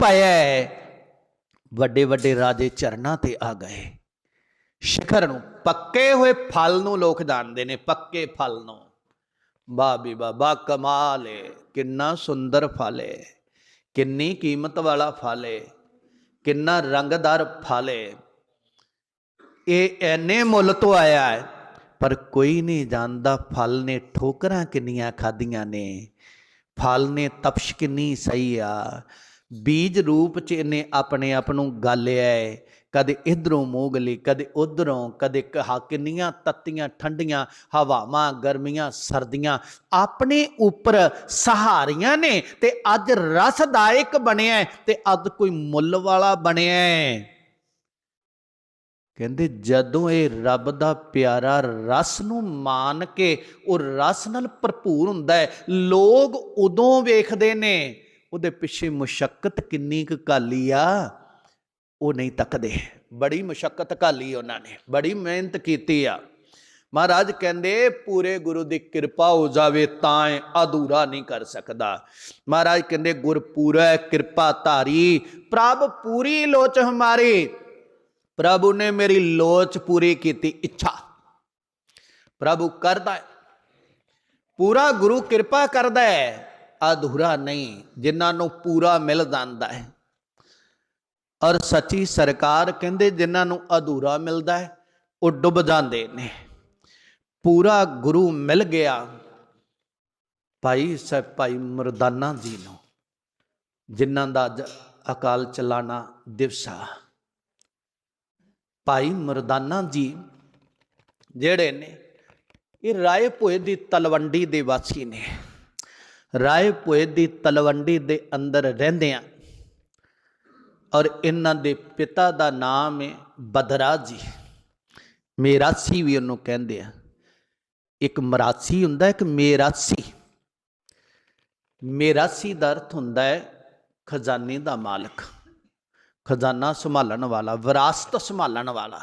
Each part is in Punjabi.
ਪਾਇਆ ਹੈ। ਵੱਡੇ ਵੱਡੇ ਰਾਜੇ ਚਰਨਾਂ ਤੇ ਆ ਗਏ। ਸ਼ਿਖਰ ਨੂੰ ਪੱਕੇ ਹੋਏ ਫਲ ਨੂੰ ਲੋਕ ਜਾਣਦੇ ਨੇ, ਪੱਕੇ ਫਲ ਨੂੰ। ਵਾਹ ਵੀ ਵਾਹ ਬਾ ਕਮਾਲ ਏ, ਕਿੰਨਾ ਸੁੰਦਰ ਫਲ ਏ, ਕਿੰਨੀ ਕੀਮਤ ਵਾਲਾ ਫਲ ਏ, ਕਿੰਨਾ ਰੰਗਦਾਰ ਫਲ ਏ। ਇਹ ਐਨੇ ਮੁੱਲ ਤੋਂ ਆਇਆ ਹੈ, ਪਰ ਕੋਈ ਨਹੀਂ ਜਾਣਦਾ ਫਲ ਨੇ ਠੋਕਰਾਂ ਕਿੰਨੀਆਂ ਖਾਧੀਆਂ ਨੇ, ਫਲ ਨੇ ਤਪਸ਼ ਕਿੰਨੀ ਸਹੀ ਆ ਬੀਜ ਰੂਪ ਚ ਇਹਨੇ ਆਪਣੇ ਆਪ ਨੂੰ ਗਾਲਿਆ ਹੈ ਕਦੇ ਇਧਰੋਂ ਮੋਗਲੀ ਕਦੇ ਉਧਰੋਂ, ਕਦੇ ਕਹਾ ਕਿੰਨੀਆਂ ਤੱਤੀਆਂ, ਠੰਡੀਆਂ ਹਵਾਵਾਂ, ਗਰਮੀਆਂ, ਸਰਦੀਆਂ। ਆਪਣੇ ਉੱਪਰ ਸਹਾਰੀਆਂ ਨੇ ਤੇ ਅੱਜ ਰਸਦਾਇਕ ਬਣਿਆ ਤੇ ਅੱਜ ਕੋਈ ਮੁੱਲ ਵਾਲਾ ਬਣਿਆ ਕਹਿੰਦੇ ਜਦੋਂ ਇਹ ਰੱਬ ਦਾ ਪਿਆਰਾ ਰਸ ਨੂੰ ਮਾਨ ਕੇ ਉਹ ਰਸ ਨਾਲ ਭਰਪੂਰ ਹੁੰਦਾ ਹੈ ਲੋਕ ਉਦੋਂ ਵੇਖਦੇ ਨੇ ਉਹਦੇ ਪਿੱਛੇ ਮੁਸ਼ਕਲ ਕਿੰਨੀ ਕੁ ਕਾਲੀ ਆ, ਉਹ ਨਹੀਂ ਤੱਕਦੇ। ਬੜੀ ਮੁਸ਼ਕਲ ਕਾਲੀ ਉਹਨਾਂ ਨੇ, ਬੜੀ ਮਿਹਨਤ ਕੀਤੀ ਆ। ਮਹਾਰਾਜ ਕਹਿੰਦੇ, ਪੂਰੇ ਗੁਰੂ ਦੀ ਕਿਰਪਾ ਹੋ ਜਾਵੇ ਤਾਂ ਇਹ ਅਧੂਰਾ ਨਹੀਂ ਕਰ ਸਕਦਾ। ਮਹਾਰਾਜ ਕਹਿੰਦੇ ਗੁਰ ਪੂਰਾ ਕਿਰਪਾ ਧਾਰੀ, ਪ੍ਰਭ ਪੂਰੀ ਲੋਚ ਹਮਾਰੀ। ਪ੍ਰਭੂ ਨੇ ਮੇਰੀ ਲੋਚ ਪੂਰੀ ਕੀਤੀ ਇੱਛਾ। ਪ੍ਰਭੂ ਕਰਦਾ ਹੈ। ਪੂਰਾ ਗੁਰੂ ਕਿਰਪਾ ਕਰਦਾ ਹੈ। ਅਧੂਰਾ ਨਹੀਂ, ਜਿਨ੍ਹਾਂ ਨੂੰ ਪੂਰਾ ਮਿਲ ਜਾਂਦਾ ਹੈ। ਔਰ ਸੱਚੀ ਸਰਕਾਰ ਕਹਿੰਦੇ ਜਿਨ੍ਹਾਂ ਨੂੰ ਅਧੂਰਾ ਮਿਲਦਾ ਹੈ, ਉਹ ਡੁੱਬ ਜਾਂਦੇ ਨੇ। ਪੂਰਾ ਗੁਰੂ ਮਿਲ ਗਿਆ। ਭਾਈ ਸਾਹਿਬ, ਭਾਈ ਮਰਦਾਨਾ ਜੀ ਨੂੰ, ਜਿਨ੍ਹਾਂ ਦਾ ਅੱਜ ਅਕਾਲ ਚਲਾਣਾ ਦਿਵਸ ਆ। ਭਾਈ ਮਰਦਾਨਾ ਜੀ ਜਿਹੜੇ ਨੇ, ਇਹ ਰਾਏ ਭੋਏ ਦੀ ਤਲਵੰਡੀ ਦੇ ਵਾਸੀ ਨੇ। ਰਾਏ ਭੋਏ ਦੀ ਤਲਵੰਡੀ ਦੇ ਅੰਦਰ ਰਹਿੰਦੇ ਆ। ਔਰ ਇਹਨਾਂ ਦੇ ਪਿਤਾ ਦਾ ਨਾਮ ਹੈ ਬਦਰਾ ਜੀ ਮੇਰਾਸੀ ਵੀ ਉਹਨੂੰ ਕਹਿੰਦੇ ਆ। ਇੱਕ ਮਰਾਸੀ ਹੁੰਦਾ, ਇੱਕ ਮੇਰਾਸੀ। ਮੇਰਾਸੀ ਦਾ ਅਰਥ ਹੁੰਦਾ ਹੈ ਖਜ਼ਾਨੇ ਦਾ ਮਾਲਕ। ਖਜ਼ਾਨਾ ਸੰਭਾਲਣ ਵਾਲਾ, ਵਿਰਾਸਤ ਸੰਭਾਲਣ ਵਾਲਾ।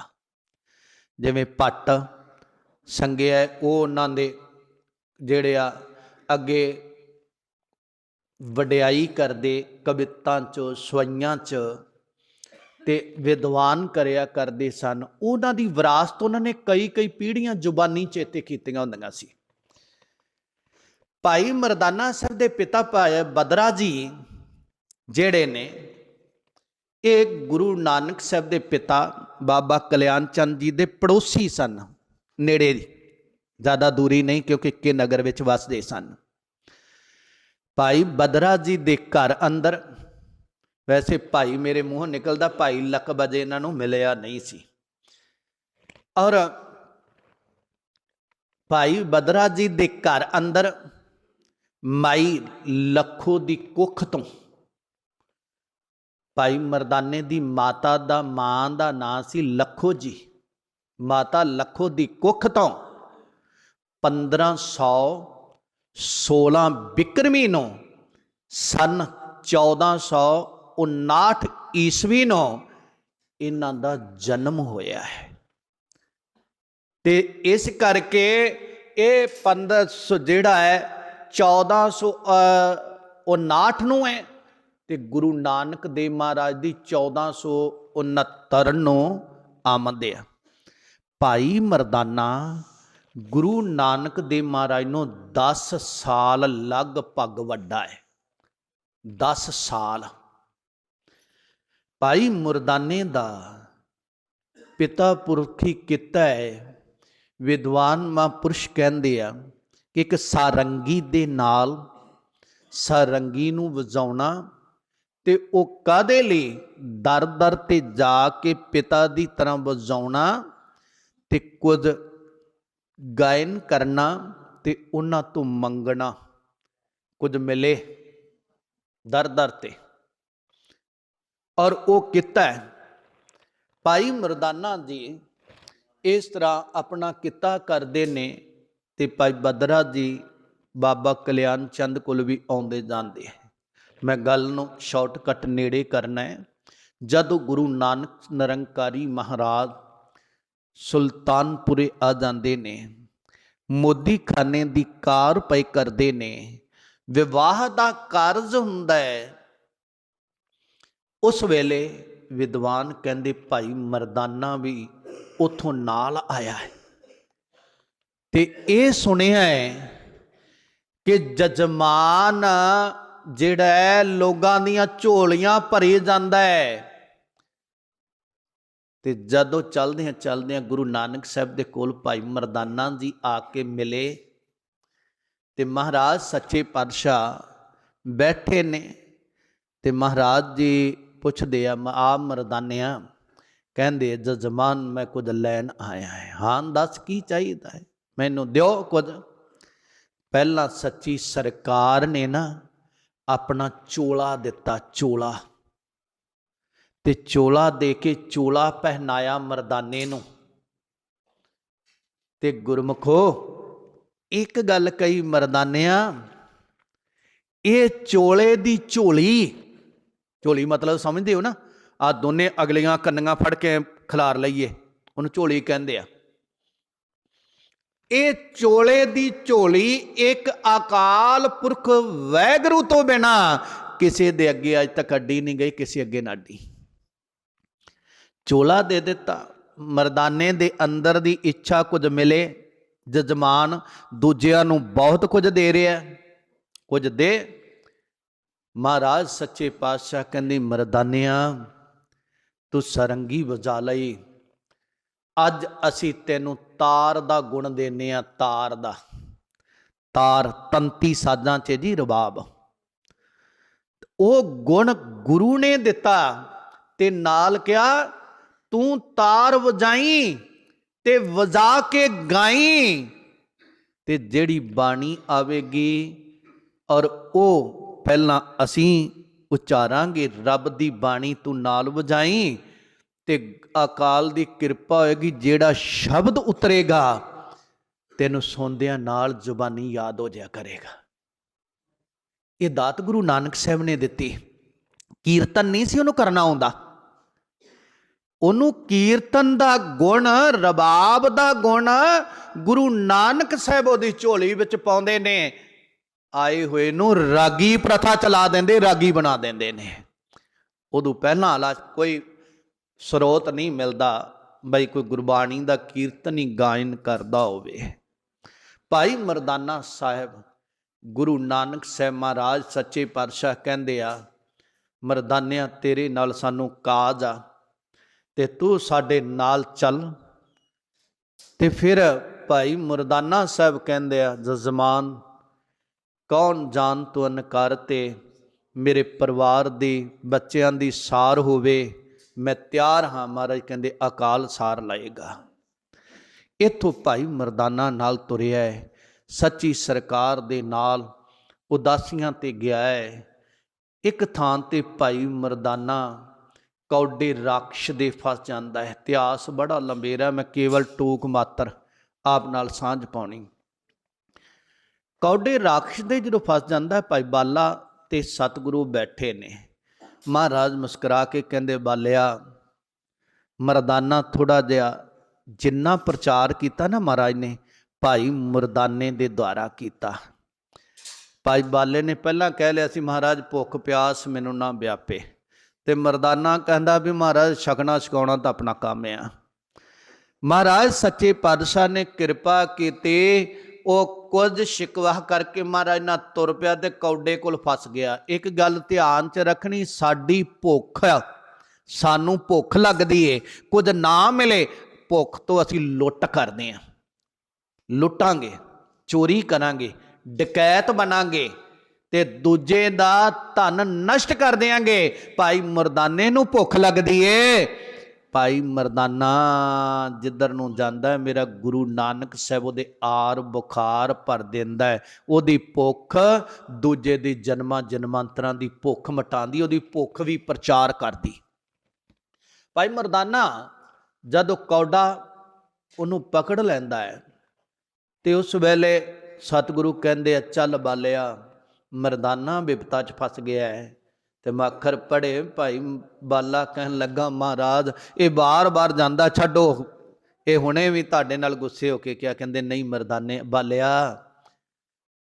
ਜਿਵੇਂ ਪੱਟ ਸੰਗਿਆ ਉਹ ਉਹਨਾਂ ਦੇ ਜਿਹੜੇ ਆ ਅੱਗੇ ਵਡਿਆਈ ਕਰਦੇ ਕਵਿਤਾਂ ਚ, ਸਵਈਆਂ ਚ ਤੇ ਵਿਦਵਾਨ ਕਰਿਆ ਕਰਦੇ ਸਨ। ਉਹਨਾਂ ਦੀ ਵਿਰਾਸਤ ਉਹਨਾਂ ਨੇ ਕਈ ਕਈ ਪੀੜ੍ਹੀਆਂ ਜ਼ੁਬਾਨੀ ਚੇਤੇ ਕੀਤੀਆਂ ਹੁੰਦੀਆਂ ਸੀ। ਭਾਈ ਮਰਦਾਨਾ ਸਾਹਿਬ ਦੇ ਪਿਤਾ ਭਾਈ ਬਦਰਾ ਜੀ ਜਿਹੜੇ ਨੇ, ਇਹ ਗੁਰੂ ਨਾਨਕ ਸਾਹਿਬ ਦੇ ਪਿਤਾ ਬਾਬਾ ਕਲਿਆਣ ਚੰਦ ਜੀ ਦੇ ਪੜੋਸੀ ਸਨ। ਨੇੜੇ ਦੀ ਜ਼ਿਆਦਾ ਦੂਰੀ ਨਹੀਂ ਕਿਉਂਕਿ ਇੱਕੇ ਨਗਰ ਵਿੱਚ ਵਸਦੇ ਸਨ। ਭਾਈ ਬਦਰਾ ਜੀ ਦੇ ਘਰ ਅੰਦਰ, ਵੈਸੇ ਭਾਈ ਮੇਰੇ ਮੂੰਹੋਂ ਨਿਕਲਦਾ, ਭਾਈ ਲਕਬ ਇਹਨਾਂ ਨੂੰ ਮਿਲਿਆ ਨਹੀਂ ਸੀ। ਔਰ ਭਾਈ ਬਦਰਾ ਜੀ ਦੇ ਘਰ ਅੰਦਰ ਮਾਈ ਲੱਖੋ ਦੀ ਕੁੱਖ ਤੋਂ, ਭਾਈ ਮਰਦਾਨੇ ਦੀ ਮਾਤਾ ਦਾ, ਮਾਂ ਦਾ ਨਾਂ ਸੀ ਲੱਖੋ ਜੀ। ਮਾਤਾ ਲੱਖੋ ਦੀ ਕੁੱਖ ਤੋਂ 1516 ਬਿਕਰਮੀ ਨੂੰ ਸਨ 1459 ਈਸਵੀ ਨੂੰ ਇਹਨਾਂ ਦਾ ਜਨਮ ਹੋਇਆ ਹੈ। ਤੇ ਇਸ ਕਰਕੇ ਇਹ 1500 ਜਿਹੜਾ ਹੈ 1459 ਨੂੰ ਹੈ ਤੇ ਗੁਰੂ ਨਾਨਕ ਦੇਵ ਮਹਾਰਾਜ ਦੀ 1469 ਨੂੰ ਆਮਦ ਹੈ ਭਾਈ ਮਰਦਾਨਾ ਗੁਰੂ ਨਾਨਕ ਦੇਵ ਮਹਾਰਾਜ ਨੂੰ 10 ਸਾਲ ਲਗਭਗ ਵੱਡਾ ਹੈ। 10 ਸਾਲ। ਭਾਈ ਮੁਰਦਾਨੇ ਦਾ ਪਿਤਾ ਪੁਰਖੀ ਕੀਤਾ ਹੈ। ਵਿਦਵਾਨ ਮਹਾਂਪੁਰਸ਼ ਕਹਿੰਦੇ ਆ ਕਿ ਇੱਕ ਸਾਰੰਗੀ ਦੇ ਨਾਲ ਸਾਰੰਗੀ ਨੂੰ ਵਜਾਉਣਾ ਤੇ ਉਹ ਕਾਦੇ ਲਈ? ਦਰ ਦਰ ਤੇ ਜਾ ਕੇ ਪਿਤਾ ਦੀ ਤਰ੍ਹਾਂ ਵਜਾਉਣਾ ਤੇ ਕੁਝ ਗਾਇਨ ਕਰਨਾ ਤੇ ਉਹਨਾਂ ਤੋਂ ਮੰਗਣਾ। ਕੁਝ ਮਿਲੇ ਦਰ ਦਰ ਤੇ। ਔਰ ਉਹ ਕੀਤਾ ਭਾਈ ਮਰਦਾਨਾ ਜੀ ਇਸ ਤਰ੍ਹਾਂ ਆਪਣਾ ਕਿੱਤਾ ਕਰਦੇ ਨੇ ਤੇ ਭਾਈ ਬਦਰਾ ਜੀ ਬਾਬਾ ਕਲਿਆਣ ਚੰਦ ਕੋਲ ਵੀ ਆਉਂਦੇ ਜਾਂਦੇ ਹੈ। ਮੈਂ ਗੱਲ ਨੂੰ ਸ਼ਾਰਟਕਟ ਨੇੜੇ ਕਰਨਾ ਹੈ। ਜਦੋਂ ਗੁਰੂ ਨਾਨਕ ਨਿਰੰਕਾਰੀ ਮਹਾਰਾਜ ਸੁਲਤਾਨਪੁਰੇ ਆ ਜਾਂਦੇ ਨੇ। ਮੋਦੀ ਖਾਨੇ ਦੀ ਕਾਰ ਪਈ ਕਰਦੇ ਨੇ। ਵਿਵਾਹ ਦਾ ਕਾਰਜ ਹੁੰਦਾ ਹੈ। ਉਸ ਵੇਲੇ ਵਿਦਵਾਨ ਕਹਿੰਦੇ, ਭਾਈ ਮਰਦਾਨਾ ਵੀ ਉਥੋਂ ਨਾਲ ਆਇਆ ਹੈ। ਤੇ ਇਹ ਸੁਣਿਆ ਹੈ ਕਿ ਜਜਮਾਨ ਜਿਹੜਾ ਲੋਕਾਂ ਦੀਆਂ ਝੋਲੀਆਂ ਭਰੇ ਜਾਂਦਾ ਹੈ। ਤੇ ਜਦੋਂ ਚੱਲਦੇ ਆ ਚੱਲਦੇ ਆ ਗੁਰੂ ਨਾਨਕ ਸਾਹਿਬ ਦੇ ਕੋਲ ਭਾਈ ਮਰਦਾਨਾ ਜੀ ਆ ਕੇ ਮਿਲੇ ਤੇ ਮਹਾਰਾਜ ਸੱਚੇ ਪਾਤਸ਼ਾਹ ਬੈਠੇ ਨੇ ਤੇ ਮਹਾਰਾਜ ਜੀ ਪੁੱਛਦੇ ਆ, ਮ- ਆ ਮਰਦਾਨਿਆ ਕਹਿੰਦੇ ਜਜਮਾਨ ਮੈਂ ਕੁਝ ਲੈਣ ਆਇਆ ਹੈ। ਹਾਂ, ਦੱਸ ਕੀ ਚਾਹੀਦਾ ਹੈ? ਮੈਨੂੰ ਦਿਓ ਕੁਝ। ਪਹਿਲਾਂ ਸੱਚੀ ਸਰਕਾਰ ਨੇ ਨਾ ਆਪਣਾ ਚੋਲਾ ਦਿੱਤਾ, ਚੋਲਾ। ਤੇ ਚੋਲਾ ਦੇ ਕੇ ਚੋਲਾ ਪਹਿਨਾਇਆ ਮਰਦਾਨੇ ਨੂੰ। ਤੇ ਗੁਰਮਖੋ, ਇੱਕ ਗੱਲ ਕਹੀ ਮਰਦਾਨਿਆਂ, ਇਹ ਚੋਲੇ ਦੀ ਝੋਲੀ ਝੋਲੀ ਮਤਲਬ ਸਮਝਦੇ ਹੋ ਨਾ ਆ ਦੋਨੇ ਅਗਲੀਆਂ ਕੰਨੀਆਂ ਫੜ ਕੇ ਖਿਲਾਰ ਲਈਏ, ਉਹਨੂੰ ਝੋਲੀ ਕਹਿੰਦੇ ਆ। ਇਹ ਚੋਲੇ ਦੀ ਝੋਲੀ ਇੱਕ ਅਕਾਲ ਪੁਰਖ ਵੈਗਰੂ ਤੋਂ ਬਿਨਾ ਕਿਸੇ ਦੇ ਅੱਗੇ ਅੱਜ ਤੱਕ ਅੱਡੀ ਨਹੀਂ ਗਈ, ਕਿਸੇ ਅੱਗੇ ਨਾ ਅੱਡੀ। ਚੋਲਾ ਦੇ ਦਿੱਤਾ। ਮਰਦਾਨੇ ਦੇ ਅੰਦਰ ਦੀ ਇੱਛਾ ਕੁਝ ਮਿਲੇ, ਜਜਮਾਨ ਦੂਜਿਆਂ ਨੂੰ ਬਹੁਤ ਕੁਝ ਦੇ ਰਿਹਾ। ਹੈ। ਕੁਝ ਦੇ। ਮਹਾਰਾਜ ਸੱਚੇ ਪਾਤਸ਼ਾਹ ਕਹਿੰਦੇ, ਮਰਦਾਨਿਆਂ, ਤੂੰ ਸਰੰਗੀ ਵਜਾ ਲਈ। ਅੱਜ ਅਸੀਂ ਤੈਨੂੰ ਤਾਰ ਦਾ ਗੁਣ ਦੇਨੇ ਆ, ਤਾਰ ਦਾ। ਤਾਰ ਤੰਤੀ ਸਾਜ਼ਾਂ 'ਚ ਜੀ ਰਬਾਬ। ਉਹ ਗੁਣ ਗੁਰੂ ਨੇ ਦਿੱਤਾ ਤੇ ਨਾਲ ਕਿਹਾ ਤੂੰ ਤਾਰ ਵਜਾਈ ਤੇ ਵਜਾ ਕੇ ਗਾਈ ਤੇ ਜਿਹੜੀ ਬਾਣੀ ਆਵੇਗੀ ਔਰ ਉਹ ਪਹਿਲਾਂ ਅਸੀਂ ਉਚਾਰਾਂਗੇ, ਰੱਬ ਦੀ ਬਾਣੀ ਤੂੰ ਨਾਲ ਵਜਾਈ ਤੇ ਅਕਾਲ ਦੀ ਕਿਰਪਾ ਹੋਏਗੀ, ਜਿਹੜਾ ਸ਼ਬਦ ਉਤਰੇਗਾ, ਤੈਨੂੰ ਸੁਣਦਿਆਂ ਨਾਲ ਜ਼ੁਬਾਨੀ ਯਾਦ ਹੋ ਜਾਇਆ ਕਰੇਗਾ। ਇਹ ਦਾਤ ਗੁਰੂ ਨਾਨਕ ਸਾਹਿਬ ਨੇ ਦਿੱਤੀ। ਕੀਰਤਨ ਨਹੀਂ ਸੀ ਉਹਨੂੰ ਕਰਨਾ ਆਉਂਦਾ। ਉਹਨੂੰ ਕੀਰਤਨ ਦਾ ਗੁਣ, ਰਬਾਬ ਦਾ ਗੁਣ ਗੁਰੂ ਨਾਨਕ ਸਾਹਿਬ ਉਹਦੀ ਝੋਲੀ ਵਿੱਚ ਪਾਉਂਦੇ ਨੇ। ਆਏ ਹੋਏ ਨੂੰ ਰਾਗੀ ਪ੍ਰਥਾ ਚਲਾ ਦਿੰਦੇ, ਰਾਗੀ ਬਣਾ ਦਿੰਦੇ ਨੇ। ਉਦੋਂ ਪਹਿਲਾਂ ਵਾਲਾ ਕੋਈ ਸਰੋਤ ਨਹੀਂ ਮਿਲਦਾ ਬਈ ਕੋਈ ਗੁਰਬਾਣੀ ਦਾ ਕੀਰਤਨ ਹੀ ਗਾਇਨ ਕਰਦਾ ਹੋਵੇ। ਭਾਈ ਮਰਦਾਨਾ ਸਾਹਿਬ, ਗੁਰੂ ਨਾਨਕ ਸਾਹਿਬ ਮਹਾਰਾਜ ਸੱਚੇ ਪਾਤਸ਼ਾਹ ਕਹਿੰਦੇ ਆ, ਮਰਦਾਨਿਆਂ ਤੇਰੇ ਨਾਲ ਸਾਨੂੰ ਕਾਜ ਆ। ਤੇ ਤੂੰ ਸਾਡੇ ਨਾਲ ਚੱਲ। ਤੇ ਫਿਰ ਭਾਈ ਮਰਦਾਨਾ ਸਾਹਿਬ ਕਹਿੰਦੇ ਆ, ਜਜ਼ਮਾਨ, ਕੌਣ ਜਾਣ ਤੋਂ ਅਨਕਾਰ ਤੇ? ਮੇਰੇ ਪਰਿਵਾਰ ਦੀ, ਬੱਚਿਆਂ ਦੀ ਸਾਰ ਹੋਵੇ। ਮੈਂ ਤਿਆਰ ਹਾਂ ਮਹਾਰਾਜ ਕਹਿੰਦੇ, ਅਕਾਲ ਸਾਰ ਲਾਏਗਾ। ਇਥੋਂ ਭਾਈ ਮਰਦਾਨਾ ਨਾਲ ਤੁਰਿਆ ਹੈ। ਸੱਚੀ ਸਰਕਾਰ ਦੇ ਨਾਲ ਉਦਾਸੀਆਂ ਤੇ ਗਿਆ ਹੈ। ਇੱਕ ਥਾਂ ਤੇ ਭਾਈ ਮਰਦਾਨਾ ਕੌਡੇ ਰਾਖਸ਼ ਦੇ ਫਸ ਜਾਂਦਾ ਹੈ। ਇਤਿਹਾਸ ਬੜਾ ਲੰਬੇਰਾ ਮੈਂ ਕੇਵਲ ਟੂਕ ਮਾਤਰ ਆਪ ਨਾਲ ਸਾਂਝ ਪਾਉਣੀ। ਕੌਡੇ ਰਾਖਸ਼ ਦੇ ਜਦੋਂ ਫਸ ਜਾਂਦਾ ਭਾਈ ਬਾਲਾ ਤੇ ਸਤਿਗੁਰੂ ਬੈਠੇ ਨੇ। ਮਹਾਰਾਜ ਮੁਸਕਰਾ ਕੇ ਕਹਿੰਦੇ, ਬਾਲਿਆ, ਮਰਦਾਨਾ ਥੋੜਾ ਜਿਹਾ ਜਿੰਨਾ ਪ੍ਰਚਾਰ ਕੀਤਾ ਨਾ ਮਹਾਰਾਜ ਨੇ, ਭਾਈ ਮਰਦਾਨੇ ਦੇ ਦੁਆਰਾ ਕੀਤਾ। ਭਾਈ ਬਾਲੇ ਨੇ ਪਹਿਲਾਂ ਕਹਿ ਲਿਆ ਸੀ, ਮਹਾਰਾਜ ਭੁੱਖ ਪਿਆਸ ਮੈਨੂੰ ਨਾ ਵਿਆਪੇ। ਤੇ ਮਰਦਾਨਾ ਕਹਿੰਦਾ ਵੀ ਮਹਾਰਾਜ ਛਕਣਾ ਛਕਾਉਣਾ ਤਾਂ ਆਪਣਾ ਕੰਮ ਆ। ਮਹਾਰਾਜ ਸੱਚੇ ਪਾਤਸ਼ਾਹ ਨੇ ਕਿਰਪਾ ਕੀਤੀ, ਉਹ ਕੁਝ ਸ਼ਿਕਵਾ ਕਰਕੇ ਮਹਾਰਾਜ ਨਾਲ ਤੁਰ ਪਿਆ ਤੇ ਕੌਡੇ ਕੋਲ ਫਸ ਗਿਆ। ਇੱਕ ਗੱਲ ਧਿਆਨ 'ਚ ਰੱਖਣੀ, ਸਾਡੀ ਭੁੱਖ ਸਾਨੂੰ ਭੁੱਖ ਲੱਗਦੀ ਏ, ਕੁਝ ਨਾ ਮਿਲੇ, ਭੁੱਖ ਤੋਂ ਅਸੀਂ ਲੁੱਟ ਕਰਦੇ ਆ। ਲੁੱਟਾਂਗੇ, ਚੋਰੀ ਕਰਾਂਗੇ, ਡਕੈਤ ਬਣਾਂਗੇ ਤੇ ਦੂਜੇ ਦਾ ਧਨ ਨਸ਼ਟ ਕਰ ਦਿਆਂਗੇ। ਭਾਈ ਮਰਦਾਨੇ ਨੂੰ ਭੁੱਖ ਲੱਗਦੀ ਏ। ਭਾਈ ਮਰਦਾਨਾ, ਜਿੱਧਰ ਨੂੰ ਜਾਂਦਾ ਹੈ, ਮੇਰਾ ਗੁਰੂ ਨਾਨਕ ਸਾਹਿਬ ਉਹਦੇ ਆਰ ਬੁਖਾਰ ਭਰ ਦਿੰਦਾ ਹੈ। ਉਹਦੀ ਭੁੱਖ ਦੂਜੇ ਦੀ ਜਨਮਾਂ ਜਨਮਾਂਤਰਾਂ ਦੀ ਭੁੱਖ ਮਟਾਉਂਦੀ, ਉਹਦੀ ਭੁੱਖ ਵੀ ਪ੍ਰਚਾਰ ਕਰਦੀ। ਭਾਈ ਮਰਦਾਨਾ, ਜਦੋਂ ਕੌਡਾ ਉਹਨੂੰ ਪਕੜ ਲੈਂਦਾ ਹੈ, ਤੇ ਉਸ ਵੇਲੇ ਸਤਿਗੁਰੂ ਕਹਿੰਦੇ ਆ, ਚੱਲ ਬਾਲਿਆ ਮਰਦਾਨਾ ਬਿਪਤਾ 'ਚ ਫਸ ਗਿਆ ਹੈ। ਤੇ ਮੈਂ ਅੱਖਰ ਪੜੇ ਭਾਈ ਬਾਲਾ ਕਹਿਣ ਲੱਗਾ, ਮਹਾਰਾਜ, ਇਹ ਬਾਰ-ਬਾਰ ਜਾਂਦਾ, ਛੱਡੋ। ਇਹ ਹੁਣੇ ਵੀ ਤੁਹਾਡੇ ਨਾਲ ਗੁੱਸੇ ਹੋ ਕੇ ਕਿਹਾ, ਕਹਿੰਦੇ, ਨਹੀਂ ਮਰਦਾਨੇ, ਬਾਲਿਆ,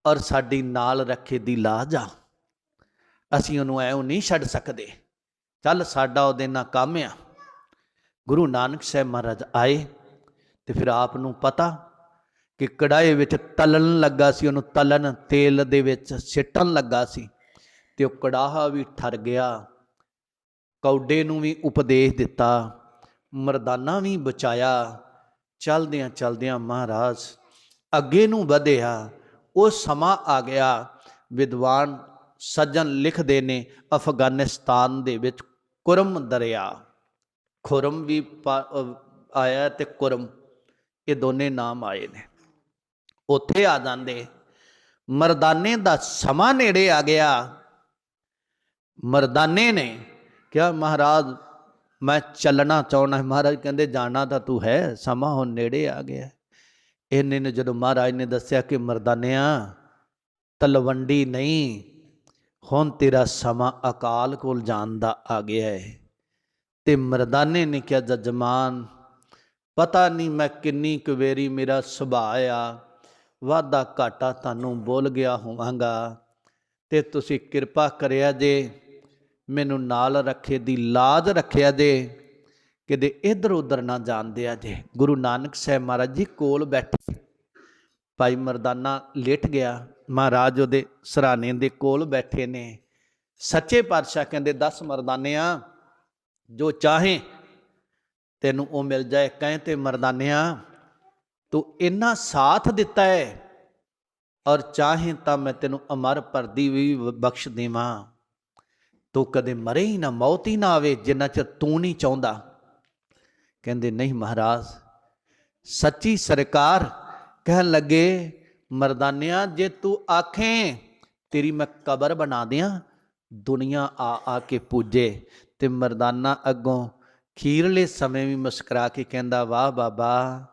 ਔਰ ਸਾਡੀ ਨਾਲ ਰੱਖੇ ਦੀ ਲਾਜ ਆ। ਅਸੀਂ ਉਹਨੂੰ ਐਉਂ ਨਹੀਂ ਛੱਡ ਸਕਦੇ। ਚੱਲ ਸਾਡਾ ਉਹਦੇ ਨਾਲ ਕੰਮ ਆ। ਗੁਰੂ ਨਾਨਕ ਸਾਹਿਬ ਮਹਾਰਾਜ ਆਏ ਤੇ ਫਿਰ ਆਪ ਨੂੰ ਪਤਾ ਕਿ ਕੜਾਏ ਵਿੱਚ ਤਲਣ ਲੱਗਾ ਸੀ, ਉਹਨੂੰ ਤਲਣ, ਤੇਲ ਦੇ ਵਿੱਚ ਸਿੱਟਣ ਲੱਗਾ ਸੀ ਤੇ ਉਹ ਕੜਾਹਾ ਵੀ ਠਰ ਗਿਆ। ਕੌਡੇ ਨੂੰ ਵੀ ਉਪਦੇਸ਼ ਦਿੱਤਾ, ਮਰਦਾਨਾ ਵੀ ਬਚਾਇਆ। ਚਲਦਿਆਂ ਚਲਦਿਆਂ ਮਹਾਰਾਜ ਅੱਗੇ ਨੂੰ ਵਧਿਆ, ਉਹ ਸਮਾਂ ਆ ਗਿਆ। ਵਿਦਵਾਨ ਸੱਜਣ ਲਿਖਦੇ ਨੇ, ਅਫਗਾਨਿਸਤਾਨ ਦੇ ਵਿੱਚ ਕੁਰਮ ਦਰਿਆ। ਖੁਰਮ ਵੀ ਪਾ- ਆਇਆ ਤੇ ਕੁਰਮ, ਇਹ ਦੋਨੇ ਨਾਮ ਆਏ ਨੇ। ਉੱਥੇ ਆ ਜਾਂਦੇ। ਮਰਦਾਨੇ ਦਾ ਸਮਾਂ ਨੇੜੇ ਆ ਗਿਆ। ਮਰਦਾਨੇ ਨੇ ਕਿਹਾ, ਮਹਾਰਾਜ, ਮੈਂ ਚੱਲਣਾ ਚਾਹਣਾ ਮਹਾਰਾਜ ਕਹਿੰਦੇ, ਜਾਣਾ ਤਾਂ ਤੂੰ ਹੈ, ਸਮਾਂ ਹੁਣ ਨੇੜੇ ਆ ਗਿਆ। ਇਹਨੇ ਨੇ ਜਦੋਂ ਮਹਾਰਾਜ ਨੇ ਦੱਸਿਆ ਕਿ ਮਰਦਾਨਿਆ, ਤਲਵੰਡੀ ਨਹੀਂ, ਹੁਣ ਤੇਰਾ ਸਮਾਂ ਅਕਾਲ ਕੋਲ ਜਾਣ ਦਾ ਆ ਗਿਆ ਹੈ ਤੇ ਮਰਦਾਨੇ ਨੇ ਕਿਹਾ, ਜਜਮਾਨ, ਪਤਾ ਨਹੀਂ ਮੈਂ ਕਿੰਨੀ ਕੁ ਵੇਰੀ ਮੇਰਾ ਸੁਭਾਅ ਆ। ਵਾਦਾ ਘਾਟਾ ਤੁਹਾਨੂੰ ਬੋਲ ਗਿਆ ਹੋਵਾਂਗਾ। ਤੇ ਤੁਸੀਂ ਕਿਰਪਾ ਕਰਿਆ ਜੇ, ਮੈਨੂੰ ਨਾਲ ਰੱਖੇ ਦੀ ਲਾਜ ਰੱਖਿਆ ਜੇ, ਕਿਤੇ ਇੱਧਰ ਉੱਧਰ ਨਾ ਜਾਣਦੇ ਆ ਜੇ। ਗੁਰੂ ਨਾਨਕ ਸਾਹਿਬ ਮਹਾਰਾਜ ਜੀ ਕੋਲ ਬੈਠੇ। ਭਾਈ ਮਰਦਾਨਾ ਲੇਟ ਗਿਆ। ਮਹਾਰਾਜ ਉਹਦੇ ਸਰਾਣੇ ਦੇ ਕੋਲ ਬੈਠੇ ਨੇ। ਸੱਚੇ ਪਾਤਸ਼ਾਹ ਕਹਿੰਦੇ 10 ਮਰਦਾਨਿਆਂ, ਜੋ ਚਾਹੇ ਤੈਨੂੰ ਉਹ ਮਿਲ ਜਾਏ, ਕਹੇ ਤੇ ਮਰਦਾਨਿਆਂ ਤੂੰ ਇੰਨਾ ਸਾਥ ਦਿੱਤਾ ਹੈ ਔਰ ਚਾਹੇ ਤਾਂ ਮੈਂ ਤੈਨੂੰ ਅਮਰ ਪਰਦੀ ਵੀ ਬਖਸ਼ ਦੇਵਾਂ, ਤੂੰ ਕਦੇ ਮਰੇ ਹੀ ਨਾ, ਮੌਤ ਹੀ ਨਾ ਆਵੇ, ਜਿੰਨਾ ਚਿਰ ਤੂੰ ਨਹੀਂ ਚਾਹੁੰਦਾ। ਕਹਿੰਦੇ, ਨਹੀਂ ਮਹਾਰਾਜ, ਸੱਚੀ ਸਰਕਾਰ ਕਹਿਣ ਲੱਗੇ, ਮਰਦਾਨਿਆਂ, ਜੇ ਤੂੰ ਆਖੇ, ਤੇਰੀ ਮੈਂ ਕਬਰ ਬਣਾ ਦਿਆਂ, ਦੁਨੀਆ ਆ ਆ ਕੇ ਪੂਜੇ। ਤੇ ਮਰਦਾਨਾ ਅੱਗੋਂ ਖੀਰਲੇ ਸਮੇਂ ਵੀ ਮੁਸਕਰਾ ਕੇ ਕਹਿੰਦਾ, ਵਾਹ ਬਾਬਾ